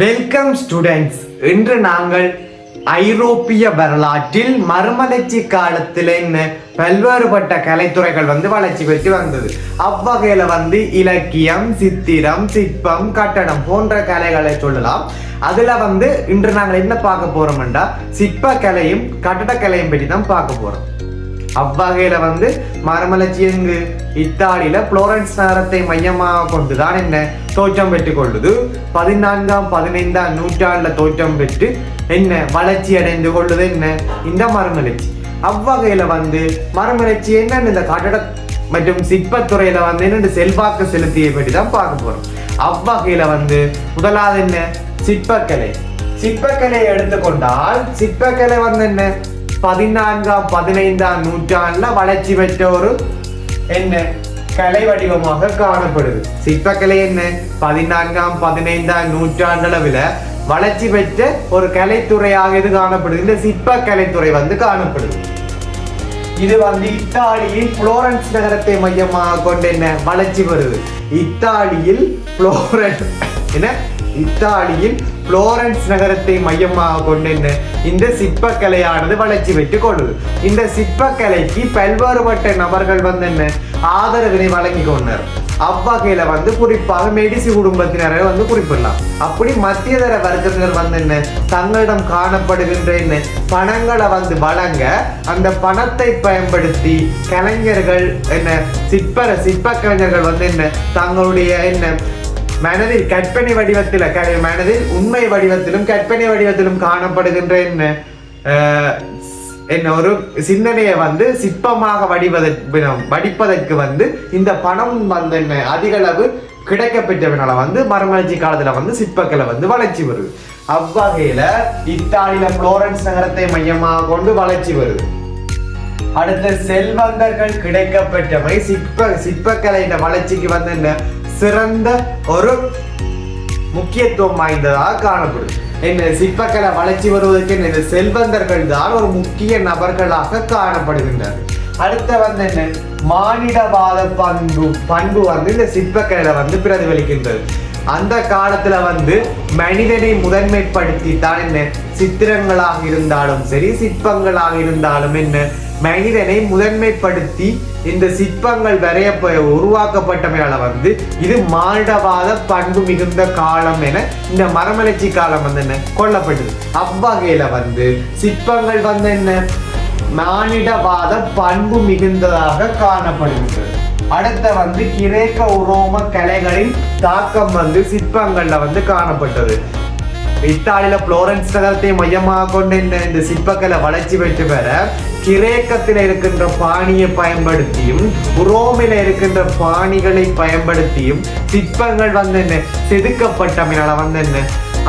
Welcome students இன்று நாங்கள் ஐரோப்பிய வரலாற்றில் மறுமலர்ச்சி காலத்தில் என்ன பல்வேறுபட்ட கலைத்துறைகள் வந்து வளர்ச்சி பெற்று வந்தது. அவ்வகையில் வந்து இலக்கியம் சித்திரம் சிற்பம் கட்டடம் போன்ற கலைகளை சொல்லலாம். அதில் வந்து இன்று நாங்கள் என்ன பார்க்க போகிறோம்டா சிற்ப கலையும் கட்டடக்கலையும் பற்றி தான் பார்க்க போகிறோம் அவ்வகையில் வந்து மறுமலர்ச்சி எங்கு? இத்தாலியில புளோரன்ஸ் நகரத்தை மையமாக கொண்டுதான் என்ன தோற்றம் பெற்றுக் கொள்ளுது. பதினான்காம் பதினைந்தாம் நூற்றாண்டுல தோற்றம் பெற்று என்ன வளர்ச்சி அடைந்து கொள்ளுது என்ன? இந்த மரமலர்ச்சி அவ்வகையில வந்து மரமலர்ச்சி என்னன்னு இந்த கட்டட மற்றும் சிற்பத்துறையில வந்து என்னென்று செல்வாக்கு செலுத்திய பற்றி தான் பார்க்க போறோம். அவ்வகையில வந்து முதலாவது என்ன? சிற்பக்கலை. சிற்பக்கலை எடுத்துக்கொண்டால் சிற்பக்கலை வந்து என்ன? பதினான்காம் பதினைந்தாம் நூற்றாண்டுல வளர்ச்சி பெற்ற ஒரு என்ன? கலை வடிவமாக காணப்படுது. சிற்பக்கலை என்ன? பதினான்காம் பதினைந்தாம் நூற்றாண்டளவில் வளர்ச்சி பெற்ற ஒரு கலைத்துறையாக இது காணப்படுது. இந்த சிற்ப கலைத்துறை வந்து காணப்படுது. இது வந்து இத்தாலியில் புளோரன்ஸ் நகரத்தை மையமாக கொண்டு என்ன? வளர்ச்சி பெறுது. இத்தாலியில் புளோரன்ஸ் என்ன? இத்தாலியில் புளோரன்ஸ் நகரத்தை மையமாக கொண்டு இந்த சிற்பக்கலையானது வளர்ச்சி பெற்றுக் கொள்ளுது இந்த சிற்பக்கலைக்கு பல்வேறுபட்ட நபர்கள் வந்து என்ன ஆதரவினை வழங்கி கொண்டனர். அவ்வகையில வந்து குறிப்பாக மெடிசி குடும்பத்தினரை வந்து குறிப்பிடலாம். அப்படி மத்தியதர வர்க்கத்தினர் வந்து என்ன தங்களிடம் காணப்படுகின்ற என்ன பணங்களை வந்து வழங்க அந்த பணத்தை பயன்படுத்தி கலைஞர்கள் என்ன சிற்பர சிற்ப கலைஞர்கள் வந்து என்ன தங்களுடைய என்ன மனதில் கற்பனை வடிவத்தில் மனதில் உண்மை வடிவத்திலும் கற்பனை வடிவத்திலும் காணப்படுகின்ற என்ன என்ன ஒரு சிந்தனையை வந்து சிற்பமாக வடிவதற்கு வடிப்பதற்கு வந்து இந்த பணம் வந்து என்ன அதிகளவு அளவு வந்து மறுமலர்ச்சி காலத்துல வந்து சிற்பக்கலை வந்து வளர்ச்சி வருது. அவ்வகையில இத்தாலியில புளோரன்ஸ் நகரத்தை மையமாக கொண்டு வளர்ச்சி வருது. அடுத்த செல்வந்தர்கள் கிடைக்கப்பெற்றவை சிற்ப சிற்பக்கலையின் வளர்ச்சிக்கு வந்து என்ன சிறந்த ஒரு முக்கியத்துவம் வாய்ந்ததாக காணப்படுது என்ன சிற்பக்கலை வளர்ச்சி வருவதற்கு இந்த செல்வந்தர்கள் தான் ஒரு முக்கிய நபர்களாக காணப்படுகின்றனர் அடுத்த வந்து என்ன? மானிடவாத பண்பு பண்பு வந்து இந்த சிற்பக்கலையில வந்து பிரதிபலிக்கின்றது. அந்த காலத்துல வந்து மனிதனை முதன்மைப்படுத்தி தான் என்ன? சித்திரங்களாக இருந்தாலும் சரி சிற்பங்களாக இருந்தாலும் என்ன? மனிதனை முதன்மைப்படுத்தி இந்த சிற்பங்கள் வரைய உருவாக்கப்பட்டமையால வந்து இது மானிடவாத பண்பு மிகுந்த காலம் என இந்த மரமலர்ச்சி காலம் வந்து என்ன? கொல்லப்பட்டது. அவ்வகையில வந்து சிற்பங்கள் வந்து என்ன? மானிடவாத பண்பு மிகுந்ததாக காணப்படுகின்றது. அடுத்த வந்து கிரேக்க உரோம கலைகளின் தாக்கம் வந்து சிற்பங்கள்ல வந்து காணப்பட்டது. இத்தாலியில புளோரன்ஸ் நகரத்தை மையமாக கொண்டு இந்த சிற்பக்கலை வளர்ச்சி பெற்று பெற கிரேக்கத்தில் இருக்கின்ற பாணியை பயன்படுத்தியும் உரோமில இருக்கின்ற பாணிகளை பயன்படுத்தியும் சிற்பங்கள் வந்து என்ன செதுக்கப்பட்டமையால வந்து என்ன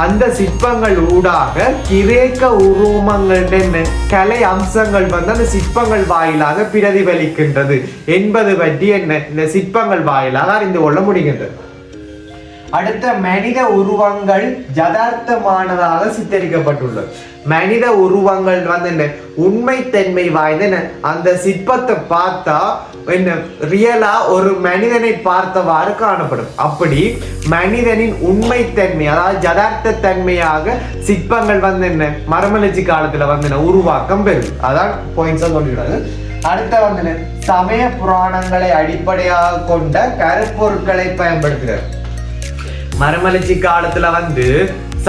அந்த சிற்பங்கள் ஊடாக கிரேக்க உருவங்கள் என்ன கலை அம்சங்கள் வந்து அந்த சிற்பங்கள் வாயிலாக பிரதிபலிக்கின்றது என்பது பற்றி என்ன இந்த சிற்பங்கள் வாயிலாக அறிந்து கொள்ள முடிகின்றது. அடுத்த மனித உருவங்கள் யதார்த்தமானதாக சித்தரிக்கப்பட்டுள்ளது. மனித உருவங்கள் வந்து என்ன? உண்மைத்தன்மை வாய்ந்த என்ன, அந்த சிற்பத்தை பார்த்தா என்ன? ரியலா ஒரு மனிதனை பார்த்தவாறு காணப்படும். அப்படி மனிதனின் உண்மைத்தன்மை அதாவது ஜதார்த்த தன்மையாக சிற்பங்கள் வந்து என்ன? மரமலர்ச்சி காலத்துல வந்து என்ன? உருவாக்கம் பெறும். அதான் பாயிண்ட்ஸா சொல்லிடுறாங்க அடுத்த வந்து சமய புராணங்களை அடிப்படையாக கொண்ட கருப்பொருட்களை பயன்படுத்துகிறார். மரமலர்ச்சி காலத்துல வந்து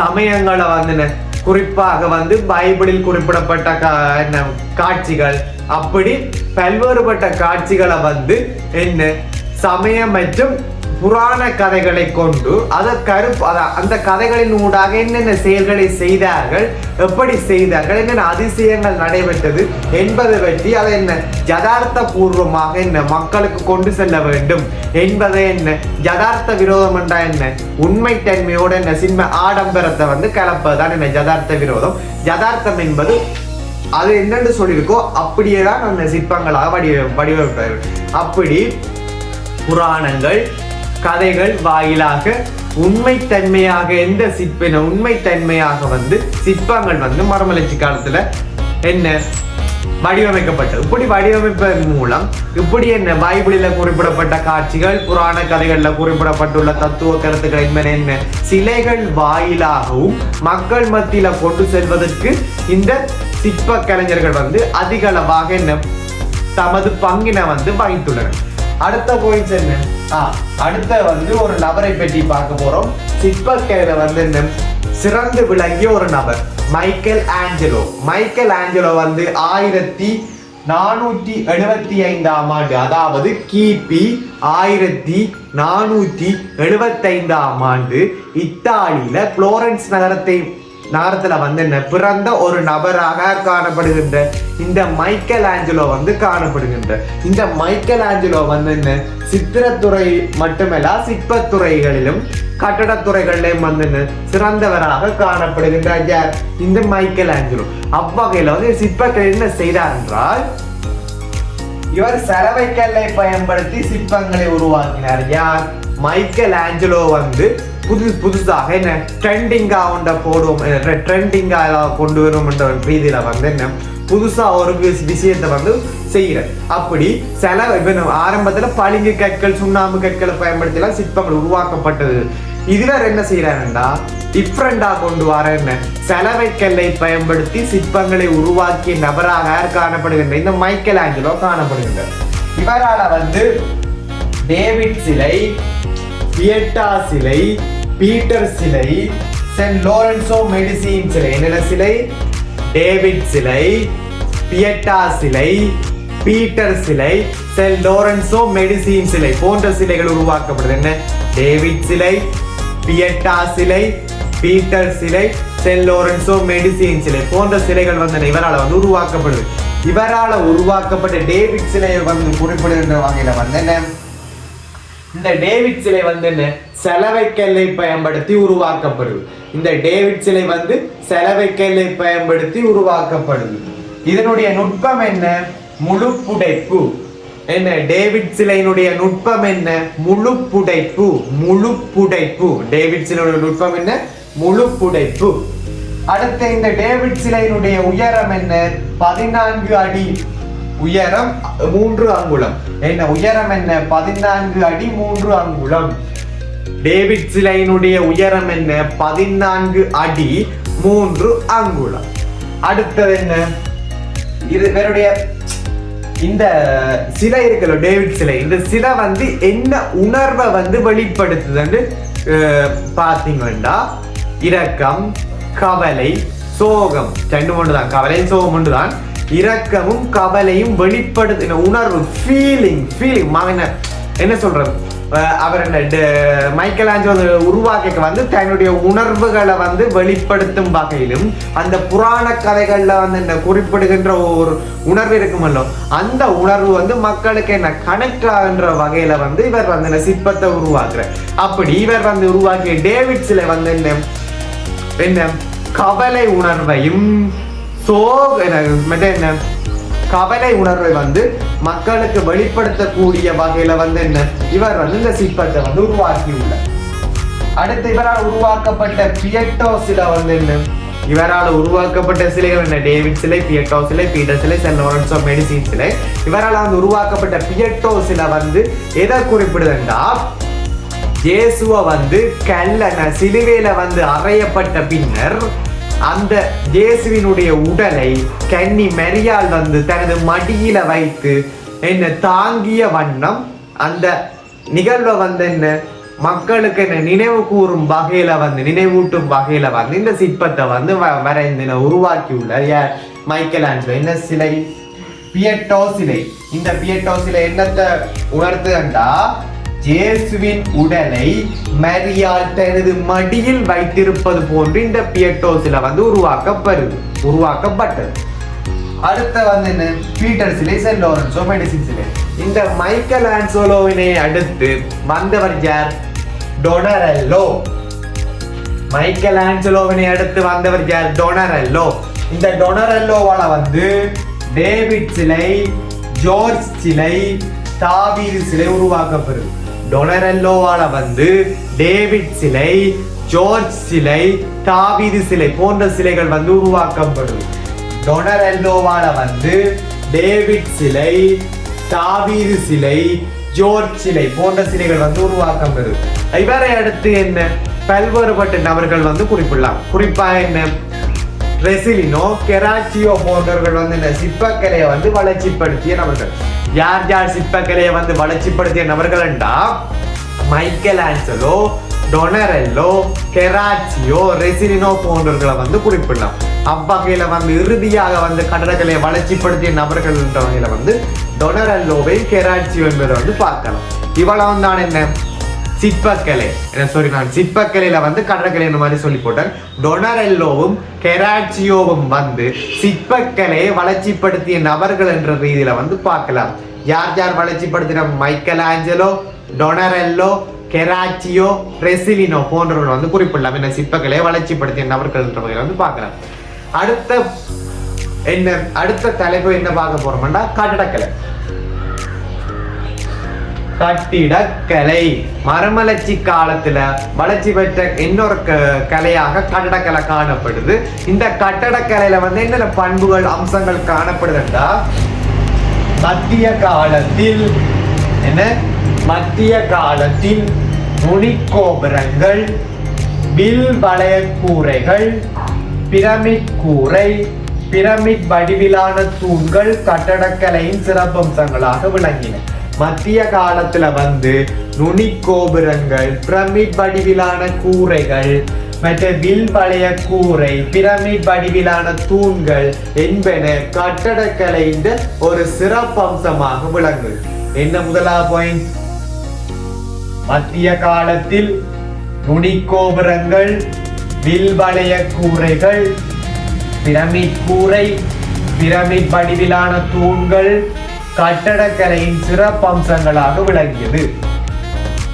சமயங்களை வந்து குறிப்பாக வந்து பைபிளில் குறிப்பிடப்பட்ட கா- என்ன காட்சிகள். அப்படி பல்வேறுபட்ட காட்சிகளை வந்து என்ன சமயம் மற்றும் புராண கதைகளை கொண்டு அதை கருப்பு அந்த கதைகளின் ஊடாக என்னென்ன செயல்களை செய்தார்கள் எப்படி செய்தார்கள் என்னென்ன அதிசயங்கள் நடைபெற்றது என்பதை பற்றி அதை என்ன ஜதார்த்த பூர்வமாக என்ன மக்களுக்கு கொண்டு செல்ல வேண்டும் என்பதை என்ன யதார்த்த விரோதம் என்றா என்ன உண்மை தன்மையோடு என்ன சின்ன ஆடம்பரத்தை வந்து கலப்பதுதான் என்ன யதார்த்த விரோதம். ஜதார்த்தம் என்பது அது என்னென்னு சொல்லியிருக்கோ அப்படியே தான் அந்த சிற்பங்களாக வடிவ வடிவமைப்பார்கள் அப்படி புராணங்கள் கதைகள் வாயிலாக உண்மைத்தன்மையாக எந்த சிற்பின உண்மைத்தன்மையாக வந்து சிற்பங்கள் வந்து மரமலர்ச்சி காலத்துல என்ன வடிவமைக்கப்பட்டது இப்படி வடிவமைப்பதன் மூலம் இப்படி என்ன பைபிளில் குறிப்பிடப்பட்ட காட்சிகள் புராண கதைகளில் குறிப்பிடப்பட்டுள்ள தத்துவ கருத்துக்கள் என்பன என்ன? சிலைகள் வாயிலாகவும் மக்கள் மத்தியில கொண்டு செல்வதற்கு இந்த சிற்ப கலைஞர்கள் வந்து அதிகளவாக என்ன தமது பங்கினை வந்து வகித்துள்ளனர். அடுத்த பாயிண்ட்ஸ் என்ன? ஆ அடுத்த வந்து ஒரு நபரை பற்றி பார்க்க போறோம். சிற்பக்கையில் வந்து என்ன? சிறந்து விளங்கிய ஒரு நபர் மைக்கேல் ஆஞ்சலோ மைக்கேல் ஆஞ்சலோ வந்து ஆயிரத்தி நானூற்றி எழுபத்தி ஐந்தாம் ஆண்டு அதாவது கிபி ஆயிரத்தி நானூற்றி எழுபத்தைந்தாம் ஆண்டு இத்தாலியில புளோரன்ஸ் நகரத்தை நகரத்துல வந்து என்ன பிறந்த ஒரு நபராக காணப்படுகின்ற இந்த மைக்கேல் ஆஞ்சலோ வந்து காணப்படுகின்ற. இந்த மைக்கேல் ஆஞ்சலோ வந்து என்ன சித்திரத்துறை மட்டுமல்ல சிற்பத்துறைகளிலும் கட்டடத்துறைகளிலும் வந்து சிறந்தவராக காணப்படுகின்ற யார்? இந்த மைக்கேல் ஆஞ்சலோ அவ்வகையில வந்து சிற்பக்கலை என்ன செய்தார் என்றால் இவர் சலவைக்கல்லை பயன்படுத்தி சிற்பங்களை உருவாக்கினார். யார்? மைக்கேல் ஆஞ்சலோ வந்து புது புதுசாக என்ன ட்ரெண்டிங்காக ஒன்றை போடுவோம் ட்ரெண்டிங்கா கொண்டு வரும் என்ற ரீதியில வந்து என்ன புதுசா ஒரு விஷயத்தை வந்து செய்கிறேன் அப்படி சில இப்போ ஆரம்பத்தில் ஆரம்பத்துல பளிங்கு கற்கள் சுண்ணாம்பு கற்களை பயன்படுத்தியெல்லாம் சிற்பங்கள் உருவாக்கப்பட்டது இதுவர் என்ன செய்யறாருன்னா டிஃப்ரெண்டா கொண்டு வர என்ன செலவைக்கல்லை பயன்படுத்தி சிற்பங்களை உருவாக்கிய நபராக யார் காணப்படுகின்ற இந்த மைக்கேல் ஆஞ்சலோ காணப்படுகின்றார் இவரால வந்து டேவிட் சிலை பியட்டா சிலை பீட்டர் சிலை சென்ட் லோரன்சோ மெடிசின் சிலை. என்னென்ன சிலை? டேவிட் சிலை பியட்டா சிலை பீட்டர் சிலை சென்ட் லோரன்சோ மெடிசின் சிலை போன்ற சிலைகள் உருவாக்கப்படுது. என்ன? டேவிட் சிலை பியட்டா சிலை பீட்டர் சிலை சென்ட் லோரன்சோ மெடிசின் சிலை போன்ற சிலைகள் வந்து இவரால் வந்து உருவாக்கப்படுது. இவரால் உருவாக்கப்பட்ட டேவிட் சிலையை வந்து குறிப்பிடுகின்ற வகையில் வந்து என்ன? இந்த டேவிட் சிலை வந்து என்ன? செலவைக்கல்லை பயன்படுத்தி உருவாக்கப்படுது. இந்த டேவிட் சிலை வந்து செலவைக்கல்லை பயன்படுத்தி உருவாக்கப்படுது. இதனுடைய நுட்பம் என்ன? முழு புடைப்பு என்ன? டேவிட் சிலையினுடைய நுட்பம் என்ன? முழு புடைப்பு முழு புடைப்பு டேவிட் சிலையுடைய நுட்பம் என்ன? முழு புடைப்பு அடுத்த இந்த டேவிட் சிலையினுடைய உயரம் என்ன? பதினான்கு அடி. உயரம் மூன்று அங்குலம். என்ன உயரம் என்ன? பதினான்கு அடி மூன்று அங்குலம். டேவிட் சிலையினுடைய உயரம் என்ன? பதினான்கு அடி மூன்று அங்குலம். அடுத்தது என்ன? இது இவருடைய இந்த சிலை இருக்குல்ல டேவிட் சிலை. இந்த சிலை வந்து என்ன உணர்வை வந்து வெளிப்படுத்துதுன்னு அஹ், பார்த்தீங்கன்னா இரக்கம் கவலை சோகம். ரெண்டு ஒன்று தான். கவலையும் சோகம் ஒன்று தான். இரக்கமும் கவலையும் வெளிப்படுத்தின உணர்வு ஃபீலிங் ஃபீலிங் மகன என்ன சொல்றது? அவர் என்ன மைக்கேல் ஆஞ்சோ உருவாக்க வந்து தன்னுடைய உணர்வுகளை வந்து வெளிப்படுத்தும் வகையிலும் அந்த புராண கதைகளில் வந்து என்ன குறிப்பிடுகின்ற ஒரு உணர்வு இருக்குமல்லோ அந்த உணர்வு வந்து மக்களுக்கு என்ன கனெக்ட் ஆகின்ற வகையில் வந்து இவர் வந்து இந்த சிற்பத்தை உருவாக்குற அப்படி இவர் வந்து உருவாக்கிய டேவிட்ஸில் வந்து என்ன என்ன கவலை உணர்வையும் சோக என்ன என்ன கவலை உணர்வை வந்து மக்களுக்கு வெளிப்படுத்தக்கூடிய வகையில வந்து என்ன? இவர் வந்து இந்த சிற்பத்தை வந்து உருவாக்கியுள்ளார். அடுத்து இவரால் உருவாக்கப்பட்ட பியட்டோ சிலை வந்து என்ன? இவரால் உருவாக்கப்பட்ட சிலைகள் என்ன? டேவிட் சிலை பியட்டோ சிலை பீட்டர் சிலை சென்ட் லாரன்ஸ் ஆஃப் மெடிசின் சிலை. இவரால் வந்து உருவாக்கப்பட்ட பியட்டோ சிலை வந்து எதை குறிப்பிடுதுன்னா இயேசுவ வந்து கல்லன சிலுவையில வந்து அறையப்பட்ட பின்னர் அந்த இயேசுவினுடைய உடலை கன்னி மெரியால் வந்து தனது மடியில வைத்து என்ன தாங்கிய வண்ணம் அந்த நிகழ்வை வந்து என்ன மக்களுக்கு என்ன நினைவு கூறும் வகையில வந்து நினைவூட்டும் வகையில வந்து இந்த சிற்பத்தை வந்து வ- வரைந்து என்ன உருவாக்கியுள்ளார் யார் மைக்கேல் ஆஞ்சலோ. என்ன சிலை? பியட்டோ சிலை. இந்த பியட்டோ சிலை என்னத்தை உணர்த்துதண்டா? ஜேசுவின் உடலை மரியாள் தனது மடியில் வைத்திருப்பது போன்று இந்த பியட்டோசில வந்து உருவாக்கப்படுது உருவாக்கப்பட்டது. அடுத்த வந்து என்ன? பீட்டர் சிலை சென்ட் லாரன்ஸோ மெடிசின் சிலை இந்த மைக்கேல் ஆன்சோலோவினை அடுத்து வந்தவர் யார்? டொனரல்லோ. மைக்கேல் ஆஞ்சலோவினை அடுத்து வந்தவர் யார்? டொனரல்லோ. இந்த டொனரல்லோவால வந்து டேவிட் சிலை ஜோர்ஜ் சிலை தாவீது சிலை உருவாக்கப்படுது டொனரெல்லோவால வந்து டேவிட் சிலை ஜார்ஜ் சிலை தாவீது சிலை போன்ற சிலைகள் வந்து உருவாக்கப்படுது டொனரெல்லோவால வந்து டேவிட் சிலை தாவீது சிலை ஜோர்ஜ் சிலை போன்ற சிலைகள் வந்து உருவாக்கம் பெறும் இவரை அடுத்து என்ன? பல்வேறுபட்ட நபர்கள் வந்து குறிப்பிடலாம். குறிப்பா என்ன? ரெசிலினோ கெராச்சியோ போன்றவர்கள் வந்து இந்த சிற்பக்கலையை வந்து வளர்ச்சிப்படுத்திய நபர்கள். யார் யார் சிற்பக்கலையை வந்து வளர்ச்சிப்படுத்திய நபர்கள் என்றா மைக்கேல் ஆன்சலோ டொனரெல்லோ கெராச்சியோ ரெசினினோ போன்றவர்களை வந்து குறிப்பிடலாம். அவ்வகையில் வந்து இறுதியாக வந்து கட்டடக்கலையை வளர்ச்சிப்படுத்திய நபர்கள் என்ற வகையில் வந்து டொனரெல்லோவை கெராச்சியோ என்பதை வந்து பார்க்கலாம். இவ்வளவு தான் என்ன? சிற்பக்கலை. என்ன சாரி நான் சிற்பக்கலையில வந்து கடற்கலை இந்த மாதிரி சொல்லி போட்டேன். டொனரெல்லோவும் கெராச்சியோவும் வந்து சிற்பக்கலையை வளர்ச்சிப்படுத்திய நபர்கள் என்ற ரீதியில வந்து பார்க்கலாம். யார் யார் வளர்ச்சிப்படுத்தின? மைக்கேல் ஆஞ்சலோ டொனரெல்லோ கெராச்சியோ ரெசிலினோ போன்றவர்கள் வந்து குறிப்பிடலாம். என்ன சிற்பக்கலையை வளர்ச்சிப்படுத்திய நபர்கள் என்ற வகையில் வந்து பார்க்கலாம். அடுத்த என்ன அடுத்த தலைப்பு என்ன பார்க்க போறோம்னா கட்டடக்கலை. கட்டிடக்கலை மரமலர்ச்சி காலத்துல வளர்ச்சி பெற்ற இன்னொரு க- கலையாக கட்டடக்கலை காணப்படுது. இந்த கட்டடக்கலையில வந்து என்னென்ன பண்புகள் அம்சங்கள் காணப்படுதுன்றா மத்திய காலத்தில் என்ன? மத்திய காலத்தில் முனிக்கோபுரங்கள் வில் வளைய கூரைகள் பிரமிட் கூரை பிரமிட் வடிவிலான தூண்கள் கட்டடக்கலையின் சிறப்பம்சங்களாக விளங்கின. மத்திய காலத்துல வந்து நுனிக்கோபுரங்கள் பிரமிட் வடிவிலான கூரைகள் மற்ற வில் பழைய கூரை பிரமிட் வடிவிலான தூண்கள் என்பன கட்டடக்கலையின் ஒரு சிறப்பம்சமாக விளங்குது என்ன முதலா பாயிண்ட் மத்திய காலத்தில் நுனிக்கோபுரங்கள் வில் வளைய கூரைகள் பிரமிட் கூரை பிரமிட் வடிவிலான தூண்கள் கட்டடக்கலையின் சிறப்பம்சங்களாக விளங்கியது.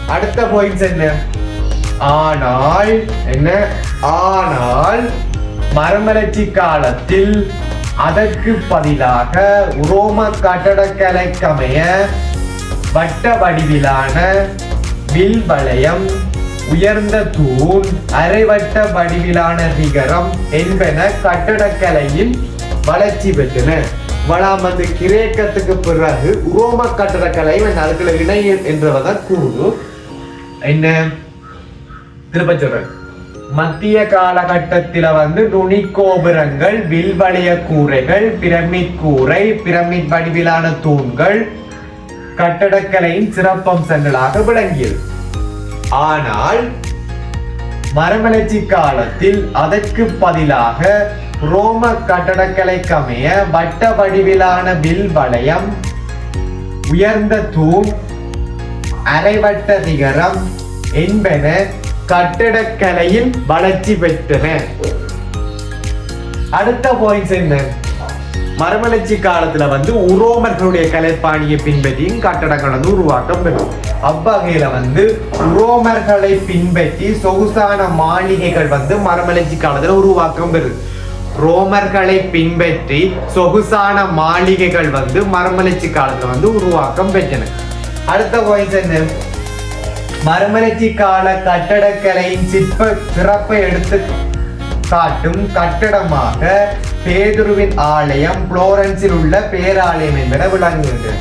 அடுத்த பாயிண்ட்ஸ் என்ன? ஆனால் என்ன? ஆனால் மரமலர்ச்சி காலத்தில் அதற்கு பதிலாக உரோம கட்டடக்கலைக்கமைய வட்ட வடிவிலான வில் வளையம் உயர்ந்த தூண் அரைவட்ட வடிவிலான சிகரம் என்பன கட்டடக்கலையில் வளர்ச்சி பெற்றன. வளாம் வந்து கிரேக்கத்துக்கு பிறகு உரோம கட்டடக்கலை அதுக்குள்ள இணைய என்றவதான் கூறு என்ன? திரும்ப சொல்றேன். மத்திய காலகட்டத்தில வந்து நுனி கோபுரங்கள் வில்வளைய கூரைகள் பிரமிட் கூரை பிரமிட் வடிவிலான தூண்கள் கட்டடக்கலையின் சிறப்பம்சங்களாக விளங்கியது. ஆனால் மரமலர்ச்சி காலத்தில் அதற்கு பதிலாக ரோம கட்டடக்கலைக்கமைய வட்ட வடிவிலான வில் வளையம் உயர்ந்த தூண் அரைவட்ட சிகரம் என்பன கட்டடக்கலையில் வளர்ச்சி பெற்றன. அடுத்த பாயிண்ட்ஸ் என்ன? மரமலர்ச்சி காலத்துல வந்து உரோமர்களுடைய கலைப்பாணியை பின்பற்றியும் கட்டடங்கள் வந்து உருவாக்கம் பெறும் அவ்வகையில வந்து உரோமர்களை பின்பற்றி சொகுசான மாளிகைகள் வந்து மரமலர்ச்சி காலத்துல உருவாக்கம் பெறுது. ரோமர்களை பின்பற்றி சொகுசான மாளிகைகள் வந்து மரமலர்ச்சி காலத்துல வந்து உருவாக்கம் பெற்றன. அடுத்த பாயிண்ட்ஸ் என்ன? மறுமலர்ச்சி கால கட்டடக்கலையின் சிற்ப சிறப்பை எடுத்து காட்டும் கட்டடமாக பேதுருவின் ஆலயம் புளோரன்ஸில் உள்ள பேராலயம் என்பன விளங்குகிறது.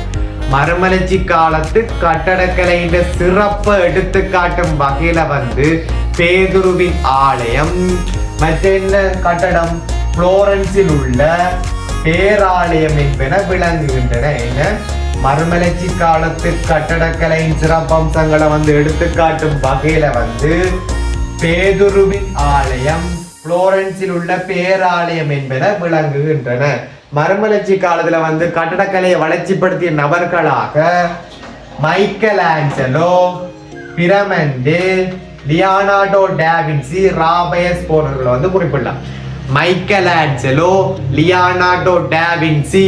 மறுமலர்ச்சி காலத்து கட்டடக்கலையின் சிறப்பை எடுத்து காட்டும் வகையில வந்து பேதுருவின் ஆலயம். மற்ற என்ன கட்டடம்? புளோரன்ஸில் உள்ள பேராலயம் என்பன விளங்குகின்றன. என மறுமலர்ச்சி காலத்து கட்டடக்கலையின் சிறப்பம்சங்களை வந்து எடுத்துக்காட்டும் வகையில வந்து பேதுருவின் ஆலயம் புளோரன்ஸில் உள்ள பேராலயம் என்பன விளங்குகின்றன. மறுமலர்ச்சி காலத்துல வந்து கட்டடக்கலையை வளர்ச்சிப்படுத்திய நபர்களாக Michelangelo Bramante Leonardo da Vinci ராபயஸ் போன்றவர்களை வந்து குறிப்பிடலாம். Michelangelo Leonardo da Vinci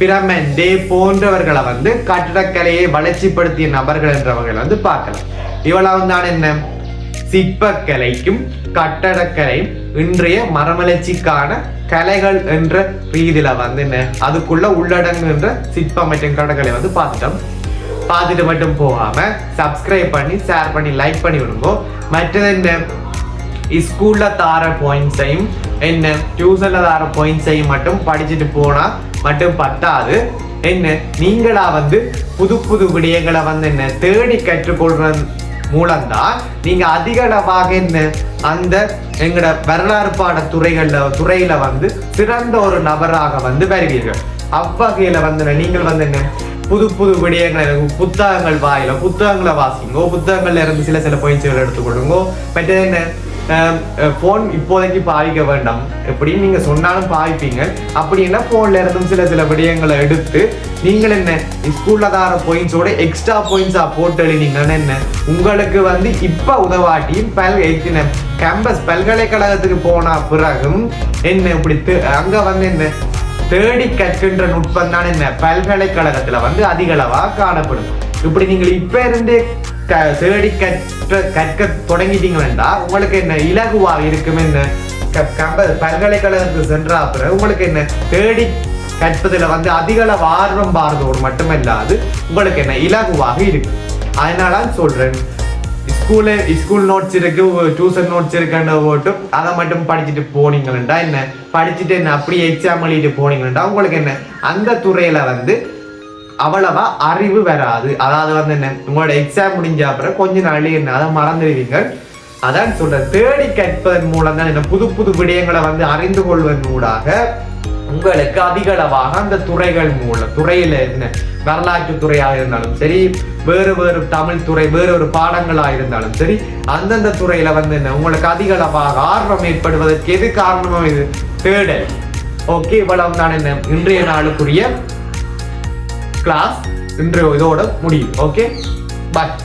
Bramante போன்றவர்களை வந்து கட்டடக்கலையை வளர்ச்சிப்படுத்திய நபர்கள் என்றவர்களை வந்து பார்க்கலாம். இவ்வளவு தான் என்ன? சிற்பக்கலைக்கும் கட்டடக்கலையும் இன்றைய மரமலர்ச்சிக்கான கலைகள் என்ற ரீதியில வந்து என்ன? அதுக்குள்ள உள்ளடங்குகின்ற சிற்பம் மற்றும் கட்டடக்கலை வந்து பார்த்துட்டோம். பார்த்துட்டு மட்டும் போகாம சப்ஸ்கிரைப் பண்ணி ஷேர் பண்ணி லைக் பண்ணி விடுங்க. மற்றது என்ன? ஸ்கூல்ல தார பாயிண்ட்ஸையும் என்ன டியூஷன்ல தார பாயிண்ட்ஸையும் மட்டும் படிச்சுட்டு போனால் மட்டும் பத்தாது. என்ன நீங்களா வந்து புது புது விடயங்களை வந்து என்ன தேடி கற்றுக்கொள்றது மூலம்தான் நீங்க அதிக அளவாக என்ன அந்த எங்கட வரலாறு பாட துறைகள்ல துறையில வந்து சிறந்த ஒரு நபராக வந்து வருவீர்கள். அவ்வகையில வந்து நீங்கள் வந்து என்ன புது புது விடயங்களை புத்தகங்கள் வாயில புத்தகங்களை வாசிங்கோ புத்தகங்கள்ல இருந்து சில சில பயிற்சிகள் எடுத்துக்கொள்ளுங்கோ மற்றது என்ன ஃபோன் இப்போதைக்கு பாவிக்க வேண்டாம். எப்படின்னு நீங்கள் சொன்னாலும் பாவிப்பீங்க அப்படின்னா ஃபோனில் இருந்தும் சில சில விடயங்களை எடுத்து நீங்கள் என்ன ஸ்கூலில் தார பாயிண்ட்ஸோட எக்ஸ்ட்ரா பாயிண்ட்ஸாக போட்டு எழுதிங்கன்னா என்ன? உங்களுக்கு வந்து இப்போ உதவாட்டியும் பல் எத்தின கேம்பஸ் பல்கலைக்கழகத்துக்கு போன பிறகும் என்ன இப்படி து- அங்கே வந்து என்ன தேடி கற்கின்ற நுட்பம் தான் என்ன? பல்கலைக்கழகத்தில் வந்து அதிகளவாக காணப்படும். இப்படி நீங்கள் இப்ப இருந்தே க- தேடி கற்ற கற்க தொடங்கிட்டீங்களா உங்களுக்கு என்ன இலகுவா இருக்கும் என்ன? க- கம்ப பல்கலைக்கழகத்துக்கு சென்ற அப்புறம் உங்களுக்கு என்ன தேடி கற்பதில் வந்து அதிக ஆர்வம் பாரதோடு மட்டுமல்லாது உங்களுக்கு என்ன இலகுவாக இருக்கு. அதனால தான் சொல்றேன். ஸ்கூலு ஸ்கூல் நோட்ஸ் இருக்கு டியூஷன் நோட்ஸ் இருக்குன்ற போட்டும் அதை மட்டும் படிச்சுட்டு போனீங்களா என்ன? படிச்சுட்டு என்ன அப்படியே எக்ஸாம் எழுதிட்டு போனீங்களா உங்களுக்கு என்ன? அந்த துறையில வந்து அவ்வளவா அறிவு வராது. அதாவது வந்து என்ன? உங்களோட எக்ஸாம் முடிஞ்ச அப்புறம் கொஞ்ச நாள் என்ன? அதை மறந்துடுவீங்க. அதான் சொல்றேன். தேடி கேட்பதன் மூலம் தான் என்ன? புது புது விடயங்களை வந்து அறிந்து கொள்வதன் ஊடாக உங்களுக்கு அதிகளவாக அந்த துறைகள் மூலம் துறையில என்ன? வரலாற்று துறையாக இருந்தாலும் சரி வேறு வேறு தமிழ் துறை வேறு ஒரு பாடங்களாக இருந்தாலும் சரி அந்தந்த துறையில வந்து என்ன? உங்களுக்கு அதிகளவாக ஆர்வம் ஏற்படுவதற்கு எது காரணமோ இது? தேடல். ஓகே இவ்வளவு தான் என்ன? இன்றைய நாளுக்குரிய கிளாஸ் இன்று இதோட முடியும் ஓகே பட்